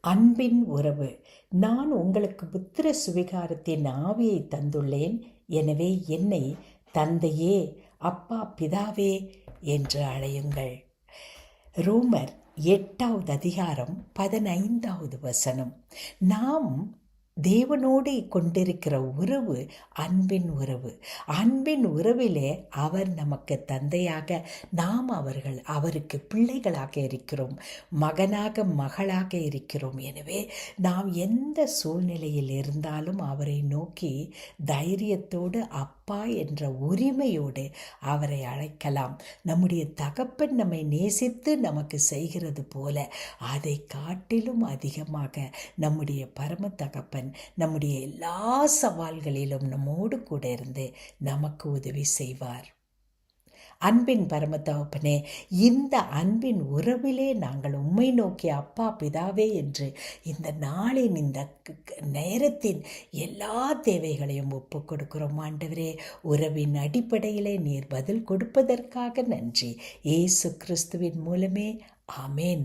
அன்பின் உறவு. நான் உங்களுக்கு புத்திர சுவிகாரத்தின் ஆவியை தந்துள்ளேன். எனவே என்னை தந்தையே அப்பா பிதாவே என்று அழையுங்கள். ரோமர் எட்டாவது அதிகாரம் பதினைந்தாவது வசனம். நாம் தேவனோடு கொண்டிருக்கிற உறவு அன்பின் உறவு. அன்பின் உறவிலே அவர் நமக்கு தந்தையாக நாம் அவர்கள் அவருக்கு பிள்ளைகளாக இருக்கிறோம் மகனாக மகளாக இருக்கிறோம். எனவே நாம் எந்த சூழ்நிலையில் இருந்தாலும் அவரை நோக்கி தைரியத்தோடு அப்பா என்ற உரிமையோடு அவரை அழைக்கலாம். நம்முடைய தகப்பன் நம்மை நேசித்து நமக்கு செய்கிறது போல அதை காட்டிலும் அதிகமாக நம்முடைய பரம தகப்பன் நம்முடைய எல்லா சவால்களிலும் நம்மோடு கூட இருந்து நமக்கு உதவி செய்வார். அன்பின் பரமத்தகப்பனே இந்த அன்பின் உறவிலே நாங்கள் உம்மை நோக்கி அப்பா பிதாவே என்று இந்த நாளின் இந்த நேரத்தின் எல்லா தேவைகளையும் ஒப்பு கொடுக்கிறோம். ஆண்டவரே உறவின் அடிப்படையிலே நீர் பதில் கொடுப்பதற்காக நன்றி. ஏசு கிறிஸ்துவின் மூலமே. ஆமேன்.